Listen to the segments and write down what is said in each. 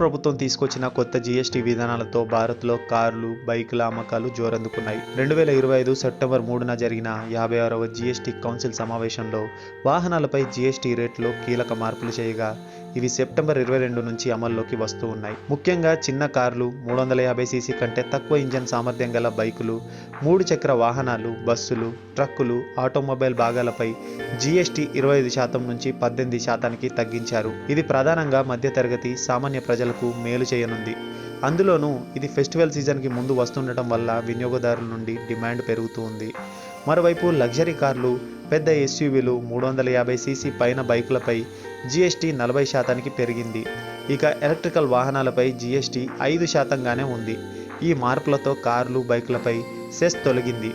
ప్రభుత్వం తీసుకొచ్చిన కొత్త జీఎస్టీ విధానాలతో భారత్లో కార్లు బైకుల అమ్మకాలు జోరందుకున్నాయి. రెండు వేల ఇరవై ఐదు సెప్టెంబర్ మూడున జరిగిన యాభై ఆరవ జీఎస్టీ కౌన్సిల్ సమావేశంలో వాహనాలపై జీఎస్టీ రేట్లో కీలక మార్పులు చేయగా ఇవి సెప్టెంబర్ ఇరవై రెండు నుంచి అమల్లోకి వస్తూ ఉన్నాయి. ముఖ్యంగా చిన్న కార్లు మూడు వందల యాభై సీసీ కంటే తక్కువ ఇంజన్ సామర్థ్యం గల బైకులు మూడు చక్ర వాహనాలు బస్సులు ట్రక్కులు ఆటోమొబైల్ భాగాలపై జీఎస్టీ ఇరవై ఐదు శాతం నుంచి పద్దెనిమిది శాతానికి తగ్గించారు. ఇది ప్రధానంగా మధ్యతరగతి సామాన్య ప్రజల ప్రజలకు మేలు చేయనుంది. అందులోనూ ఇది ఫెస్టివల్ సీజన్కి ముందు వస్తుండటం వల్ల వినియోగదారుల నుండి డిమాండ్ పెరుగుతూ ఉంది. మరోవైపు లగ్జరీ కార్లు పెద్ద ఎస్యూవీలు మూడు వందల యాభై సీసీ పైన బైకులపై జీఎస్టీ నలభై శాతానికి పెరిగింది. ఇక ఎలక్ట్రికల్ వాహనాలపై జీఎస్టీ ఐదు శాతంగానే ఉంది. ఈ మార్పులతో కార్లు బైకులపై సెస్ తొలగింది.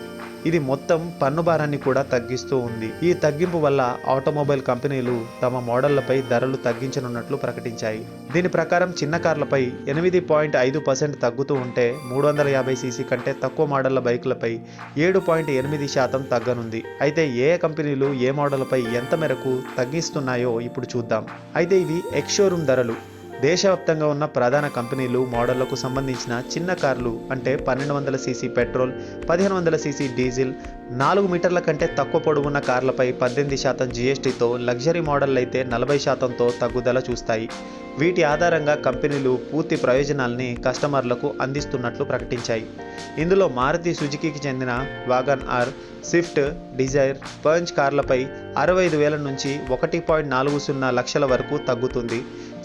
ఇది మొత్తం పన్ను భారాన్ని కూడా తగ్గిస్తూ ఉంది. ఈ తగ్గింపు వల్ల ఆటోమొబైల్ కంపెనీలు తమ మోడళ్ళపై ధరలు తగ్గించనున్నట్లు ప్రకటించాయి. దీని ప్రకారం చిన్న కార్లపై ఎనిమిది పాయింట్ ఐదు పర్సెంట్ తగ్గుతూ ఉంటే మూడు వందల యాభై సీసీ కంటే తక్కువ మోడళ్ళ బైకులపై ఏడు పాయింట్ ఎనిమిది శాతం తగ్గనుంది. అయితే ఏ కంపెనీలు ఏ మోడళ్ళపై ఎంత మేరకు తగ్గిస్తున్నాయో ఇప్పుడు చూద్దాం. అయితే ఇవి ఎక్స్ షోరూమ్ ధరలు. దేశవ్యాప్తంగా ఉన్న ప్రధాన కంపెనీలు మోడళ్ళకు సంబంధించిన చిన్న కార్లు అంటే పన్నెండు వందల సీసీ పెట్రోల్ పదిహేను వందల సీసీ డీజిల్ నాలుగు మీటర్ల కంటే తక్కువ పొడవున్న కార్లపై పద్దెనిమిది శాతం జీఎస్టీతో లగ్జరీ మోడల్ అయితే నలభై శాతంతో తగ్గుదల చూస్తాయి. వీటి ఆధారంగా కంపెనీలు పూర్తి ప్రయోజనాల్ని కస్టమర్లకు అందిస్తున్నట్లు ప్రకటించాయి. ఇందులో మారుతి సుజుకీకి చెందిన Wagon R Swift Dzire Punch కార్లపై అరవై ఐదు వేల నుంచి ఒకటి పాయింట్ నాలుగు సున్నా లక్షల వరకు తగ్గుతుంది.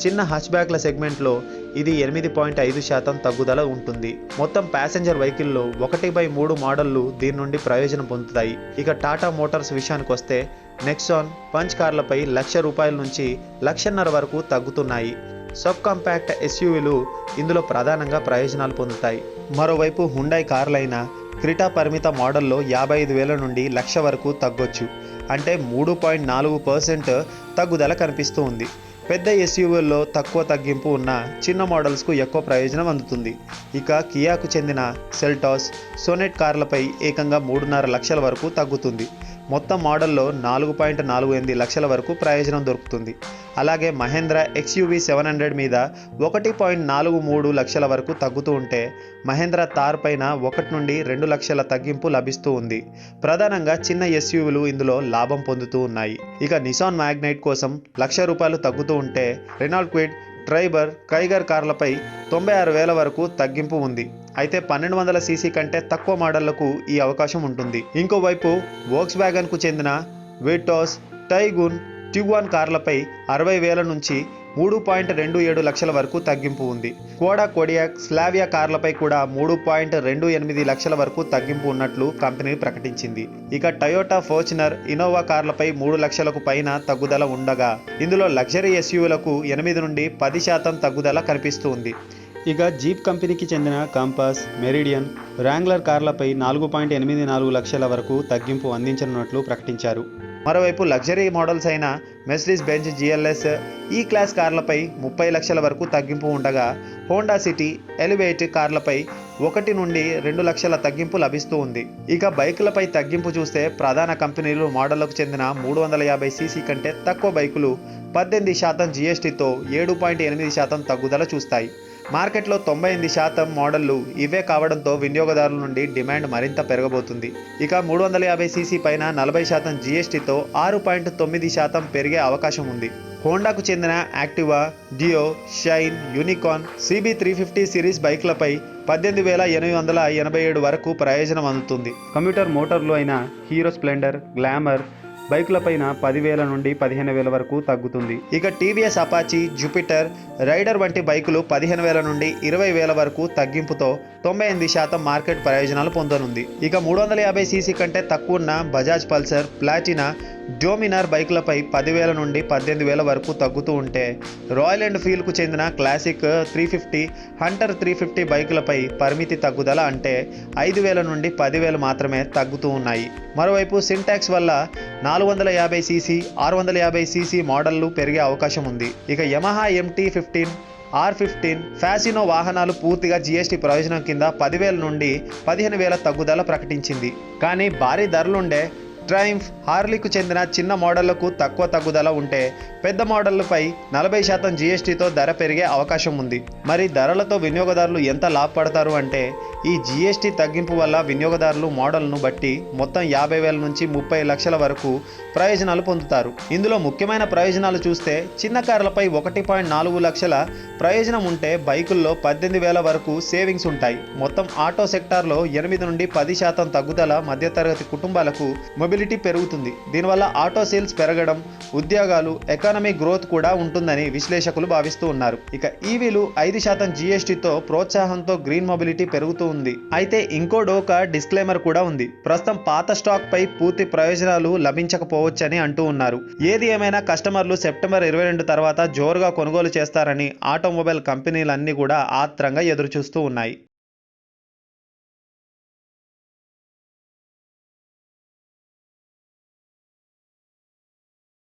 చిన్న హ్యాచ్బ్యాక్ల సెగ్మెంట్లో ఇది ఎనిమిది పాయింట్ ఐదు శాతం తగ్గుదల ఉంటుంది. మొత్తం ప్యాసింజర్ వెహికల్లో ఒకటి బై మూడు మోడళ్ళు దీని నుండి ప్రయోజనం పొందుతాయి. ఇక టాటా మోటార్స్ విషయానికి వస్తే నెక్సాన్ పంచ్ కార్లపై లక్ష రూపాయల నుంచి లక్షన్నర వరకు తగ్గుతున్నాయి. సబ్ కాంపాక్ట్ ఎస్యూవీలు ఇందులో ప్రధానంగా ప్రయోజనాలు పొందుతాయి. మరోవైపు హుండై కార్లైన క్రిటా పరిమిత మోడల్లో యాభై ఐదు వేల నుండి లక్ష వరకు తగ్గొచ్చు. అంటే మూడు పాయింట్ నాలుగు పర్సెంట్ తగ్గుదల కనిపిస్తూ ఉంది. పెద్ద ఎస్యూవీల్లో తక్కువ తగ్గింపు ఉన్న చిన్న మోడల్స్కు ఎక్కువ ప్రయోజనం అందుతుంది. ఇక కియాకు చెందిన సెల్టాస్ సోనెట్ కార్లపై ఏకంగా మూడున్నర లక్షల వరకు తగ్గుతుంది. మొత్తం మోడల్లో నాలుగు పాయింట్ నాలుగు ఎనిమిది లక్షల వరకు ప్రయోజనం దొరుకుతుంది. అలాగే మహేంద్ర ఎక్స్యూవీ సెవెన్ హండ్రెడ్ మీద ఒకటి పాయింట్ నాలుగు మూడు లక్షల వరకు తగ్గుతూ ఉంటే మహేంద్ర తార్ పైన ఒకటి నుండి రెండు లక్షల తగ్గింపు లభిస్తూ ఉంది. ప్రధానంగా చిన్న ఎస్యూవీలు ఇందులో లాభం పొందుతూ ఉన్నాయి. ఇక నిసాన్ మ్యాగ్నైట్ కోసం లక్ష రూపాయలు తగ్గుతూ ఉంటే రెనాల్డ్ క్విడ్ ట్రైబర్ కైగర్ కార్లపై తొంభై ఆరు వేల వరకు తగ్గింపు ఉంది. అయితే పన్నెండు వందల సీసీ కంటే తక్కువ మోడళ్ళకు ఈ అవకాశం ఉంటుంది. ఇంకోవైపు వోక్స్ వ్యాగన్కు చెందిన వెటోస్ టైగున్ ట్యూవాన్ కార్లపై అరవై వేల నుంచి మూడు పాయింట్ రెండు ఏడు లక్షల వరకు తగ్గింపు ఉంది. కోడా కొడియాక్ స్లావియా కార్లపై కూడా మూడు పాయింట్ రెండు ఎనిమిది లక్షల వరకు తగ్గింపు ఉన్నట్లు కంపెనీ ప్రకటించింది. ఇక టయోటా ఫోర్చునర్ ఇనోవా కార్లపై మూడు లక్షలకు పైన తగ్గుదల ఉండగా ఇందులో లగ్జరీ ఎస్యూలకు ఎనిమిది నుండి పది శాతం తగ్గుదల కనిపిస్తూ ఉంది. ఇక జీప్ కంపెనీకి చెందిన కంపాస్ మెరిడియన్ ర్యాంగ్లర్ కార్లపై నాలుగు పాయింట్ ఎనిమిది నాలుగు లక్షల వరకు తగ్గింపు అందించనున్నట్లు ప్రకటించారు. మరోవైపు లగ్జరీ మోడల్స్ అయిన Mercedes Benz GLS E class కార్లపై ముప్పై లక్షల వరకు తగ్గింపు ఉండగా హోండా సిటీ ఎలివేట్ కార్లపై ఒకటి నుండి రెండు లక్షల తగ్గింపు లభిస్తూ ఉంది. ఇక బైకులపై తగ్గింపు చూస్తే ప్రధాన కంపెనీలు మోడళ్ళకు చెందిన మూడు వందల యాభై సీసీ కంటే తక్కువ బైకులు పద్దెనిమిది శాతం జీఎస్టీతో ఏడు పాయింట్ ఎనిమిది శాతం తగ్గుదల చూస్తాయి. మార్కెట్లో తొంభై ఎనిమిది శాతం మోడళ్ళు ఇవే కావడంతో వినియోగదారుల నుండి డిమాండ్ మరింత పెరగబోతుంది. ఇక మూడు వందల యాభై సీసీ పైన నలభై శాతం జీఎస్టీతో ఆరు పాయింట్ తొమ్మిది శాతం పెరిగే అవకాశం ఉంది. హోండాకు చెందిన Activa Dio Shine Unicorn CB three fifty series బైక్లపై పద్దెనిమిది వేల ఎనిమిది వందల ఎనభై ఏడు వరకు ప్రయోజనం అందుతుంది. కంప్యూటర్ మోటార్లు అయిన హీరో స్ప్లెండర్ గ్లామర్ బైకులపైన పదివేల నుండి పదిహేను వేల వరకు తగ్గుతుంది. ఇక టీవీఎస్ అపాచీ జూపిటర్ రైడర్ వంటి బైకులు పదిహేను వేల నుండి ఇరవై వేల వరకు తగ్గింపుతో తొంభై ఎనిమిది శాతం మార్కెట్ ప్రయోజనాలు పొందనుంది. ఇక మూడు వందల యాభై సీసీ కంటే తక్కువ ఉన్న బజాజ్ పల్సర్ ప్లాటినా డోమినార్ బైకులపై పదివేల నుండి పద్దెనిమిది వేల వరకు తగ్గుతూ ఉంటే రాయల్ ఎన్ఫీల్డ్కు చెందిన Classic three fifty Hunter three fifty బైకులపై పరిమితి తగ్గుదల అంటే ఐదు వేల నుండి పదివేలు మాత్రమే తగ్గుతూ ఉన్నాయి. మరోవైపు సింటాక్స్ వల్ల నాలుగు వందల యాభై సీసీ ఆరు వందల యాభై సీసీ మోడళ్ళు పెరిగే అవకాశం ఉంది. ఇక Yamaha MT fifteen R fifteen Fascino వాహనాలు పూర్తిగా జీఎస్టీ ప్రయోజనం కింద పదివేల నుండి పదిహేను వేల తగ్గుదల ప్రకటించింది. కానీ భారీ ధరలుండే ట్రయంఫ్ హార్లీకు చెందిన చిన్న మోడళ్ళకు తక్కువ తగ్గుదల ఉంటే పెద్ద మోడళ్ళపై నలభై శాతం జీఎస్టీతో ధర పెరిగే అవకాశం ఉంది. మరి ధరలతో వినియోగదారులు ఎంత లాభపడతారు అంటే ఈ జీఎస్టీ తగ్గింపు వల్ల వినియోగదారులు మోడల్ను బట్టి మొత్తం యాభై వేల నుంచి ముప్పై లక్షల వరకు ప్రయోజనాలు పొందుతారు. ఇందులో ముఖ్యమైన ప్రయోజనాలు చూస్తే చిన్న కార్లపై ఒకటి పాయింట్ నాలుగు లక్షల ప్రయోజనం ఉంటే బైకుల్లో పద్దెనిమిది వేల వరకు సేవింగ్స్ ఉంటాయి. మొత్తం ఆటో సెక్టార్లో ఎనిమిది నుండి పది శాతం తగ్గుదల మధ్యతరగతి కుటుంబాలకు మొబిలిటీ పెరుగుతుంది. దీనివల్ల ఆటో సేల్స్ పెరగడం ఉద్యోగాలు ఎకానమీ గ్రోత్ కూడా ఉంటుందని విశ్లేషకులు భావిస్తూ ఉన్నారు. ఇక ఈవీలు ఐదు శాతం జీఎస్టీతో ప్రోత్సాహంతో గ్రీన్ మొబిలిటీ పెరుగుతూ ఉంది. అయితే ఇంకో డోకా డిస్క్లైమర్ కూడా ఉంది. ప్రస్తుతం పాత స్టాక్ పై పూర్తి ప్రయోజనాలు లభించకపోవచ్చని అంటూ ఉన్నారు. ఏది ఏమైనా కస్టమర్లు సెప్టెంబర్ ఇరవై రెండు తర్వాత జోరుగా కొనుగోలు చేస్తారని ఆటోమొబైల్ కంపెనీలన్నీ కూడా ఆత్రంగా ఎదురుచూస్తూ ఉన్నాయి.